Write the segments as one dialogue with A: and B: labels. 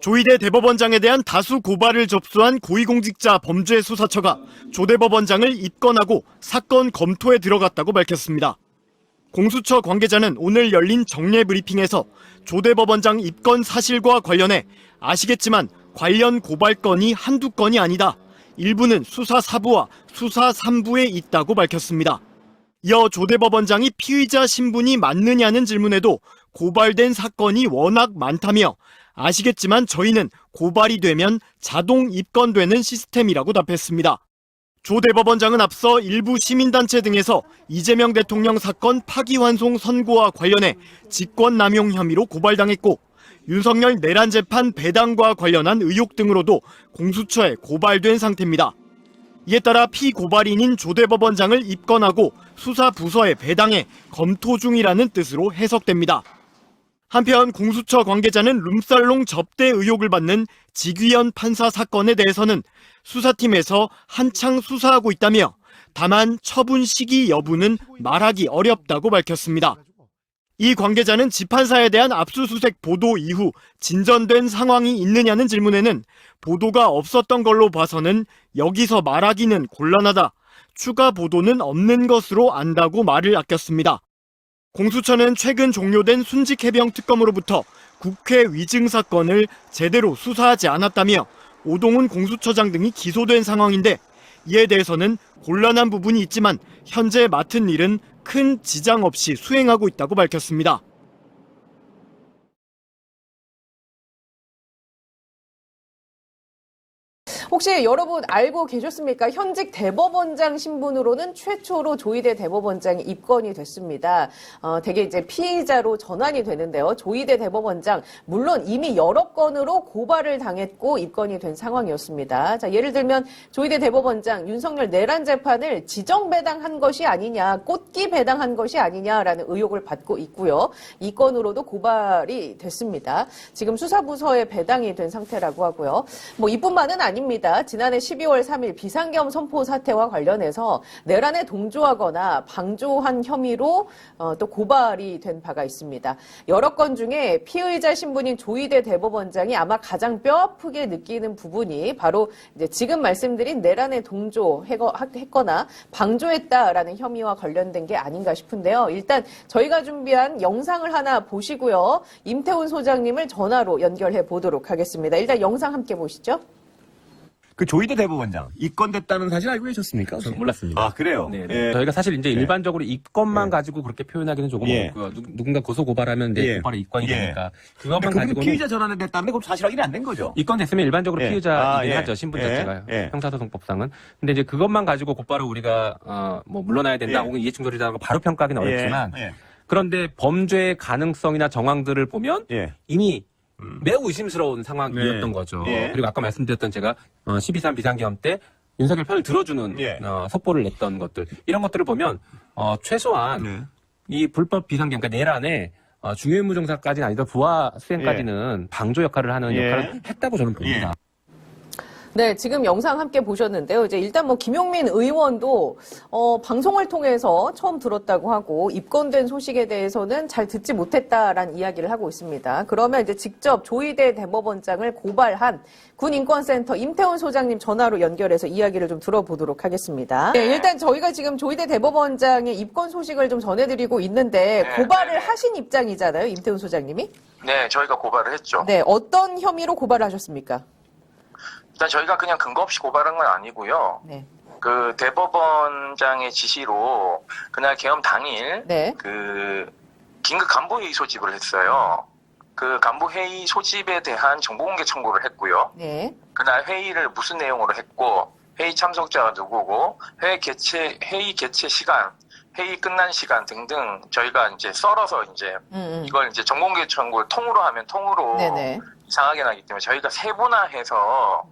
A: 조희대 대법원장에 대한 다수 고발을 접수한 고위공직자 범죄수사처가 조 대법원장을 입건하고 사건 검토에 들어갔다고 밝혔습니다. 공수처 관계자는 오늘 열린 정례 브리핑에서 조 대법원장 입건 사실과 관련해 아시겠지만 관련 고발 건이 한두 건이 아니다. 일부는 수사 4부와 수사 3부에 있다고 밝혔습니다. 이어 조 대법원장이 피의자 신분이 맞느냐는 질문에도 고발된 사건이 워낙 많다며 아시겠지만 저희는 고발이 되면 자동 입건되는 시스템이라고 답했습니다. 조 대법원장은 앞서 일부 시민단체 등에서 이재명 대통령 사건 파기환송 선고와 관련해 직권남용 혐의로 고발당했고 윤석열 내란 재판 배당과 관련한 의혹 등으로도 공수처에 고발된 상태입니다. 이에 따라 피고발인인 조 대법원장을 입건하고 수사 부서에 배당해 검토 중이라는 뜻으로 해석됩니다. 한편 공수처 관계자는 룸살롱 접대 의혹을 받는 지귀현 판사 사건에 대해서는 수사팀에서 한창 수사하고 있다며 다만 처분 시기 여부는 말하기 어렵다고 밝혔습니다. 이 관계자는 지판사에 대한 압수수색 보도 이후 진전된 상황이 있느냐는 질문에는 보도가 없었던 걸로 봐서는 여기서 말하기는 곤란하다. 추가 보도는 없는 것으로 안다고 말을 아꼈습니다. 공수처는 최근 종료된 순직 해병 특검으로부터 국회 위증 사건을 제대로 수사하지 않았다며 오동훈 공수처장 등이 기소된 상황인데 이에 대해서는 곤란한 부분이 있지만 현재 맡은 일은 큰 지장 없이 수행하고 있다고 밝혔습니다.
B: 혹시 여러분 알고 계셨습니까? 현직 대법원장 신분으로는 최초로 조희대 대법원장이 입건이 됐습니다. 어, 되게 이제 피의자로 전환이 되는데요. 조희대 대법원장 물론 이미 여러 건으로 고발을 당했고 입건이 된 상황이었습니다. 자, 예를 들면 조희대 대법원장 윤석열 내란 재판을 지정 배당한 것이 아니냐, 꽃기 배당한 것이 아니냐라는 의혹을 받고 있고요. 이 건으로도 고발이 됐습니다. 지금 수사부서에 배당이 된 상태라고 하고요. 뭐 이뿐만은 아닙니다. 지난해 12월 3일 비상겸 선포 사태와 관련해서 내란에 동조하거나 방조한 혐의로 어, 또 고발이 된 바가 있습니다. 여러 건 중에 피의자 신분인 조희대 대법원장이 아마 가장 뼈아프게 느끼는 부분이 바로 지금 말씀드린 내란에 동조했거나 방조했다라는 혐의와 관련된 게 아닌가 싶은데요. 일단 저희가 준비한 영상을 하나 보시고요. 임태훈 소장님을 전화로 연결해 보도록 하겠습니다. 일단 영상 함께 보시죠.
C: 그 조희대 대법원장 입건됐다는 사실 알고 계셨습니까?
D: 저는 몰랐습니다.
C: 아 그래요?
D: 네, 네.
C: 예.
D: 저희가 사실 이제
C: 네.
D: 일반적으로 입건만
C: 네.
D: 가지고 그렇게 표현하기는 조금
C: 예.
D: 어렵고요. 누, 누군가 고소 고발하면 내
C: 예.
D: 고발이 입건이
C: 예.
D: 되니까 그것만 가지고는
C: 피의자 전환을 됐다는데 그럼 사실 확인이 안 된 거죠?
D: 입건됐으면 일반적으로
C: 예.
D: 피의자이긴
C: 아, 예.
D: 하죠 신분
C: 예.
D: 자체가
C: 예.
D: 형사소송법상은. 근데 이제 그것만 가지고 곧바로 우리가 어, 뭐 물러나야 된다
C: 예.
D: 혹은 이해충돌이라고 바로 평가하기는 어렵지만
C: 예.
D: 그런데 범죄의 가능성이나 정황들을 보면
C: 예.
D: 이미 매우 의심스러운 상황이었던
C: 네.
D: 거죠.
C: 예.
D: 그리고 아까 말씀드렸던 제가 어, 12.3 비상계엄 때 윤석열 편을 들어주는
C: 예.
D: 어, 속보를 냈던 것들 이런 것들을 보면 어, 최소한
C: 네.
D: 이 불법 비상계엄 그러니까 내란에 어, 중요임무정사까지는 아니다 부하 수행까지는 방조 역할을 하는
C: 예.
D: 역할을 했다고 저는 봅니다.
B: 네, 지금 영상 함께 보셨는데요. 이제 일단 뭐 김용민 의원도 어, 방송을 통해서 처음 들었다고 하고 입건된 소식에 대해서는 잘 듣지 못했다라는 이야기를 하고 있습니다. 그러면 이제 직접 조희대 대법원장을 고발한 군인권센터 임태훈 소장님 전화로 연결해서 이야기를 좀 들어보도록 하겠습니다. 네, 일단 저희가 지금 조희대 대법원장의 입건 소식을 좀 전해드리고 있는데
E: 네,
B: 고발을
E: 네.
B: 하신 입장이잖아요, 임태훈 소장님이.
E: 네, 저희가 고발을 했죠.
B: 네, 어떤 혐의로 고발을 하셨습니까?
E: 일단 저희가 그냥 근거 없이 고발한 건 아니고요.
B: 네,
E: 그 대법원장의 지시로 그날 개엄 당일
B: 네,
E: 그 긴급 간부회의 소집을 했어요. 그 간부회의 소집에 대한 정보공개 청구를 했고요.
B: 네,
E: 그날 회의를 무슨 내용으로 했고 회의 참석자가 누구고 회의 개최 회의 개최 시간, 회의 끝난 시간 등등 저희가 이제 썰어서 이제
B: 음, 음.
E: 이걸 이제 정보공개 청구를 통으로 하면 통으로
B: 네네.
E: 이상하게 나기 때문에 저희가 세분화해서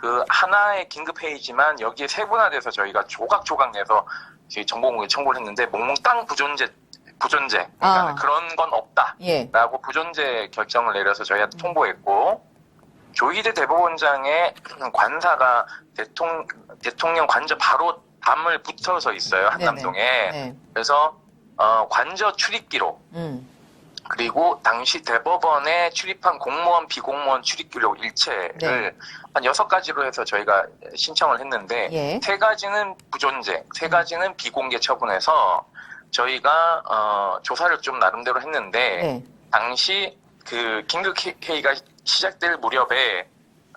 E: 그 하나의 긴급 회의지만 여기에 세분화돼서 저희가 조각조각 내서 저희 정보공개 청구를 했는데 몽땅 부존재 부존재 그러니까
B: 아.
E: 그런 건
B: 예.
E: 없다라고 부존재 결정을 내려서 저희한테 통보했고 조희대 대법원장의 관사가 대통령 대통령 관저 바로 담을 붙어서 있어요 한남동에
B: 네.
E: 그래서 어, 관저 출입기로
B: 음.
E: 그리고 당시 대법원에 출입한 공무원, 비공무원 출입 기록 일체를
B: 네.
E: 한 여섯 가지로 해서 저희가 신청을 했는데
B: 예.
E: 세 가지는 부존재, 세 가지는 비공개 처분해서 저희가 어, 조사를 좀 나름대로 했는데
B: 네.
E: 당시 그 긴급 회의가 시작될 무렵에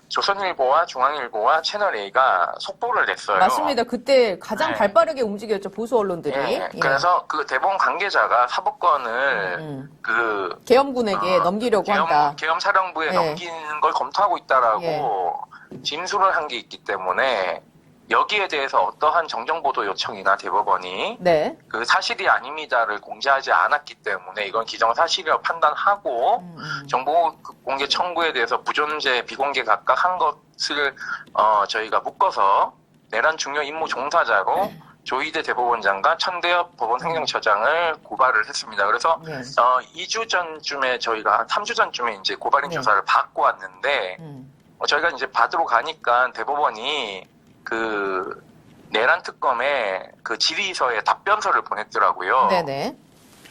E: 조선일보와 중앙일보와 채널A가 속보를 냈어요.
B: 맞습니다. 그때 가장
E: 네.
B: 발빠르게 움직였죠 보수 언론들이.
E: 예,
B: 예.
E: 그래서 그 대법원 관계자가 사법권을
B: 음.
E: 그
B: 계엄군에게
E: 어,
B: 넘기려고
E: 계엄,
B: 한다.
E: 계엄 사령부에
B: 예.
E: 넘기는 걸 검토하고 있다라고 진술을 한게 있기 때문에 여기에 대해서 어떠한 정정보도 요청이나 대법원이
B: 네.
E: 그 사실이 아닙니다를 공지하지 않았기 때문에 이건 기정사실이라고 판단하고
B: 음, 음.
E: 정보 공개 청구에 대해서 부존재, 비공개 각각 한 것을 어, 저희가 묶어서 내란 중요 임무 종사자로
B: 네.
E: 조희대 대법원장과 천대엽 법원 행정처장을 고발을 했습니다. 그래서
B: 예.
E: 어, 2주 전쯤에 저희가 한 3주 전쯤에 이제 고발인
B: 네.
E: 조사를 받고 왔는데
B: 음.
E: 어, 저희가 이제 받으러 가니까 대법원이 그 내란 특검에 그 질의서에 답변서를 보냈더라고요.
B: 네네.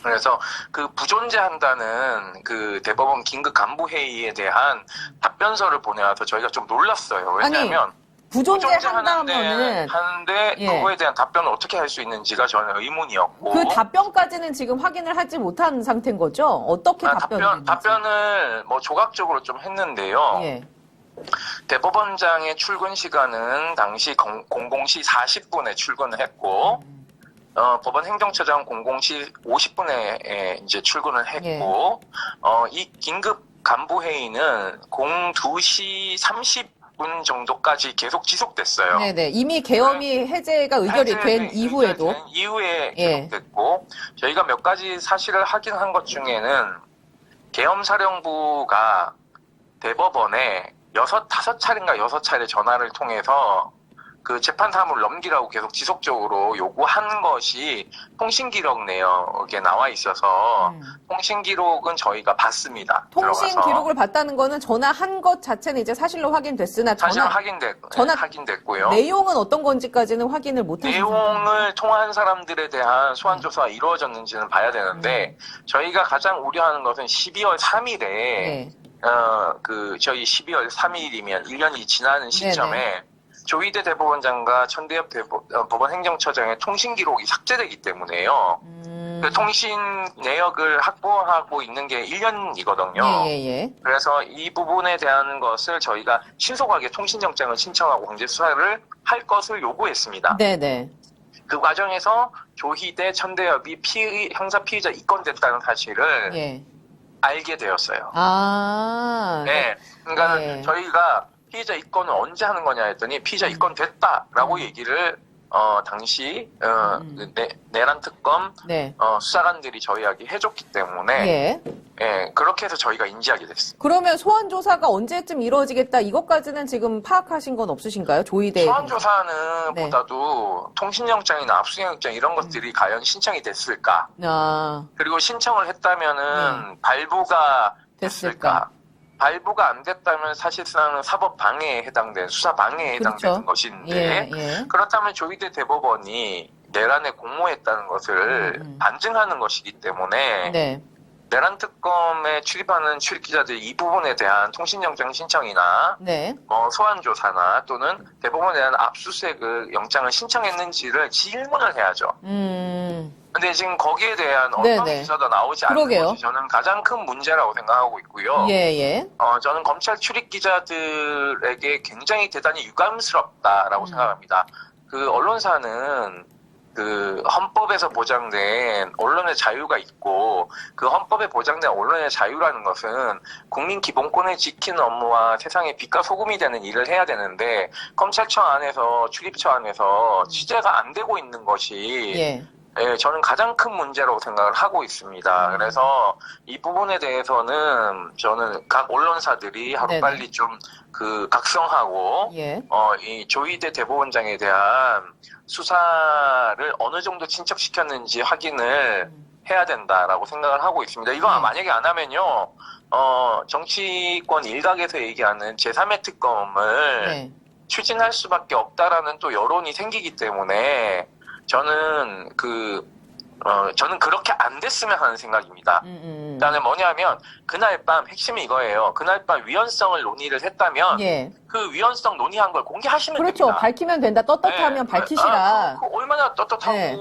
E: 그래서 그 부존재한다는 그 대법원 긴급 간부 회의에 대한 답변서를 보내와서 저희가 좀 놀랐어요. 왜냐하면
B: 부존재한다면은
E: 하는데
B: 예.
E: 그거에 대한 답변을 어떻게 할 수 있는지가 저는 의문이었고
B: 그 답변까지는 지금 확인을 하지 못한 상태인 거죠? 어떻게
E: 아,
B: 답변.
E: 답변을 뭐 조각적으로 좀 했는데요.
B: 예.
E: 대법원장의 출근 시간은 당시 00시 40분에 출근을 했고, 어, 법원 행정처장 00시 50분에 이제 출근을 했고, 어, 이 긴급 간부 회의는 02시 30분 정도까지 계속 지속됐어요.
B: 네네. 이미 계엄이 해제가 의결이 된
E: 해제
B: 이후에도.
E: 된 이후에
B: 예.
E: 계속됐고 저희가 몇 가지 사실을 확인한 것 중에는 계엄사령부가 대법원에 여섯 다섯 차례인가 여섯 차례 전화를 통해서 그 재판 사무를 넘기라고 계속 지속적으로 요구한 것이 통신 기록 내역에 나와 있어서
B: 음.
E: 통신 기록은 저희가 봤습니다.
B: 통신
E: 들어가서.
B: 기록을 봤다는 거는 전화한 것 자체는 이제 사실로 확인됐으나
E: 사실
B: 전화
E: 확인됐
B: 전화-
E: 확인됐고요.
B: 내용은 어떤 건지까지는 확인을 못 상태입니다.
E: 내용을 통화한 사람들에 대한 소환 조사가 이루어졌는지는 봐야 되는데 저희가 가장 우려하는 것은 12월 3일에
B: 네.
E: 어 그 저희 12월 3일이면 1년이 지나는 시점에 조희대 대법원장과 천대엽 대법, 어, 법원 행정처장의 통신 기록이 삭제되기 때문에요.
B: 음.
E: 그 통신 내역을 확보하고 있는 게 1년이거든요.
B: 예, 예, 예.
E: 그래서 이 부분에 대한 것을 저희가 신속하게 통신영장을 신청하고 강제 수사를 할 것을 요구했습니다.
B: 네네.
E: 그 과정에서 조희대 천대엽이 피, 형사 피의자 입건됐다는 사실을
B: 예.
E: 알게 되었어요.
B: 아.
E: 네. 그러니까
B: 네.
E: 저희가 피의자 입건을 언제 하는 거냐 했더니 피의자 입건 됐다라고 얘기를 어 당시 어
B: 음.
E: 그 내, 내란 특검
B: 네.
E: 어 수사관들이 저희에게 해줬기 때문에
B: 예.
E: 예, 그렇게 해서 저희가 인지하게 됐습니다.
B: 그러면 소환 조사가 언제쯤 이루어지겠다 이것까지는 지금 파악하신 건 없으신가요? 조이대.
E: 소환 조사는
B: 네.
E: 보다도 통신영장이나 압수영장 이런 것들이 과연 신청이 됐을까?
B: 아.
E: 그리고 신청을 했다면은 발부가
B: 네. 됐을까?
E: 됐을까? 발부가 안 됐다면 사실상 사법 방해에 해당된 수사 방해에 해당되는
B: 그렇죠.
E: 것인데
B: 예, 예.
E: 그렇다면 조희대 대법원이 내란에 공모했다는 것을
B: 음, 음.
E: 반증하는 것이기 때문에
B: 네.
E: 내란 특검에 출입하는 출입 기자들 이 부분에 대한 통신영장 신청이나
B: 네.
E: 어, 소환 조사나 또는 대법원에 대한 압수수색을 영장을 신청했는지를 질문을 해야죠.
B: 음.
E: 근데 지금 거기에 대한 어떤
B: 네네.
E: 기사도 나오지 않는
B: 그러게요.
E: 것이 저는 가장 큰 문제라고 생각하고 있고요.
B: 예, 예.
E: 어, 저는 검찰 출입 기자들에게 굉장히 대단히 유감스럽다라고
B: 음.
E: 생각합니다. 그 언론사는 그 헌법에서 보장된 언론의 자유가 있고 그 헌법에 보장된 언론의 자유라는 것은 국민 기본권을 지키는 업무와 세상에 빛과 소금이 되는 일을 해야 되는데 검찰청 안에서 출입처 안에서 취재가 안 되고 있는 것이
B: 예.
E: 예, 저는 가장 큰 문제라고 생각을 하고 있습니다.
B: 음.
E: 그래서 이 부분에 대해서는 저는 각 언론사들이 하루빨리 좀 그 각성하고
B: 예.
E: 어, 이 조희대 대법원장에 대한 수사를 어느 정도 친척시켰는지 확인을 해야 된다라고 생각을 하고 있습니다. 이거
B: 네.
E: 만약에 안 하면요, 어, 정치권 일각에서 얘기하는 제3의 특검을
B: 네.
E: 추진할 수밖에 없다라는 또 여론이 생기기 때문에 저는 그 어, 저는 그렇게 안 됐으면 하는 생각입니다.
B: 음, 음.
E: 일단은 뭐냐면 그날 밤 핵심이 이거예요. 그날 밤 위헌성을 논의를 했다면
B: 예.
E: 그 위헌성 논의한 걸 공개하시면
B: 그렇죠.
E: 됩니다.
B: 밝히면 된다. 떳떳하면
E: 네.
B: 밝히시라.
E: 아, 그, 그 얼마나 떳떳하고
B: 네.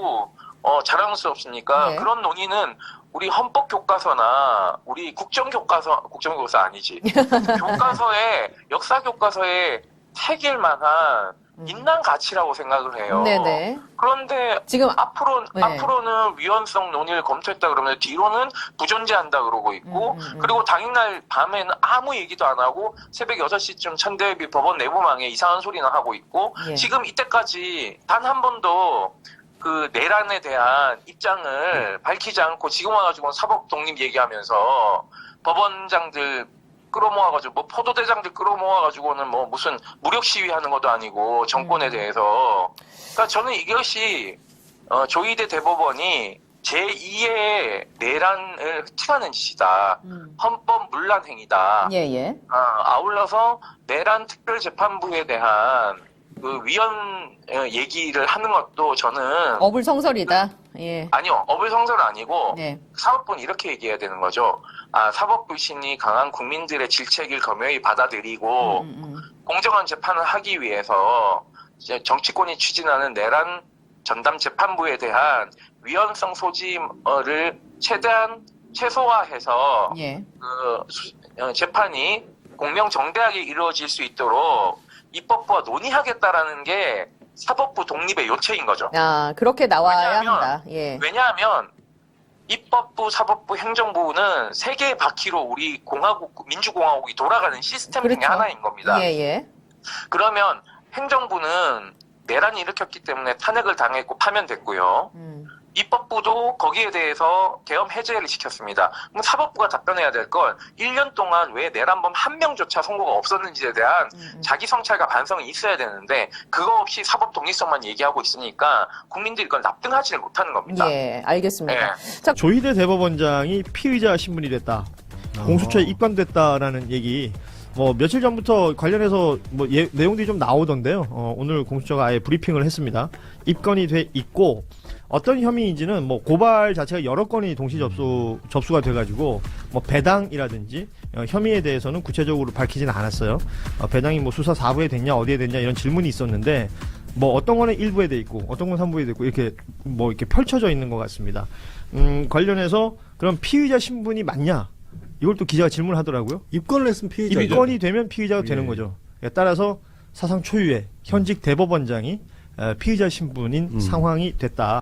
E: 어, 자랑스럽습니까?
B: 네.
E: 그런 논의는 우리 헌법 교과서나 우리 국정 교과서 국정 교과서 아니지 교과서에 역사 교과서에 새길 만한 인난 가치라고 생각을 해요.
B: 음. 네네.
E: 그런데
B: 지금
E: 앞으로
B: 네.
E: 앞으로는 위헌성 논의를 검토했다 그러면 뒤로는 부존재한다 그러고 있고
B: 음, 음, 음.
E: 그리고 당일날 밤에는 아무 얘기도 안 하고 새벽 6시쯤 천대비 법원 내부망에 이상한 소리나 하고 있고
B: 예.
E: 지금 이때까지 단 한 번도 그 내란에 대한 입장을 밝히지 않고 지금 와가지고 사법 독립 얘기하면서 법원장들 끌어모아가지고 뭐 포도대장들 끌어모아가지고는 뭐 무슨 무력 시위하는 것도 아니고 정권에
B: 음.
E: 대해서 그러니까 저는 이것이 어, 조희대 대법원이 제2의 내란을 흡수하는 짓이다.
B: 음.
E: 헌법 문란 행위다.
B: 예, 예.
E: 아, 아울러서 내란 특별재판부에 대한 그 위헌 어, 얘기를 하는 것도 저는
B: 어불성설이다. 예.
E: 아니요 어불성설 아니고
B: 네.
E: 사법부는 이렇게 얘기해야 되는 거죠. 아 사법 불신이 강한 국민들의 질책을 겸허히 받아들이고
B: 음, 음,
E: 공정한 재판을 하기 위해서 이제 정치권이 추진하는 내란 전담 재판부에 대한 위헌성 소지를 최대한 최소화해서
B: 음. 예.
E: 그 수- 어, 재판이 공명정대하게 이루어질 수 있도록 입법부와 논의하겠다라는 게 사법부 독립의 요체인 거죠.
B: 아, 그렇게 나와야
E: 왜냐하면-
B: 한다. 예.
E: 왜냐하면 입법부, 사법부, 행정부는 세 개의 바퀴로 우리 공화국, 민주공화국이 돌아가는 시스템 중에
B: 그렇죠.
E: 하나인 겁니다.
B: 예, 예.
E: 그러면 행정부는 내란이 일으켰기 때문에 탄핵을 당했고 파면됐고요.
B: 음.
E: 입법부도 거기에 대해서 계엄 해제를 시켰습니다. 그럼 사법부가 답변해야 될 건 1년 동안 왜 내란범 한 명조차 선고가 없었는지에 대한
B: 음, 음.
E: 자기 성찰과 반성이 있어야 되는데 그거 없이 사법 독립성만 얘기하고 있으니까 국민들이 그걸 납득하지를 못하는 겁니다.
B: 예, 알겠습니다.
E: 네.
F: 조희대 대법원장이 피의자 신분이 됐다. 공수처에 입건됐다라는 얘기. 뭐 며칠 전부터 관련해서 뭐 예- 내용들이 좀 나오던데요. 어, 오늘 공수처가 아예 브리핑을 했습니다. 입건이 돼 있고 어떤 혐의인지는 뭐 고발 자체가 여러 건이 동시 접수 접수가 돼가지고 뭐 배당이라든지 어, 혐의에 대해서는 구체적으로 밝히지는 않았어요. 어, 배당이 뭐 수사 4부에 됐냐 어디에 됐냐 이런 질문이 있었는데 뭐 어떤 거는 1부에 돼 있고 어떤 건 3부에 돼 있고 이렇게 뭐 이렇게 펼쳐져 있는 것 같습니다. 음, 관련해서 그럼 피의자 신분이 맞냐? 이걸 또 기자가 질문을 하더라고요.
G: 입건을 했으면 피의자죠.
F: 입건이 되면 피의자가 되는
G: 예.
F: 거죠. 예, 따라서 사상 초유의 현직 대법원장이 에, 피의자 신분인 상황이 됐다.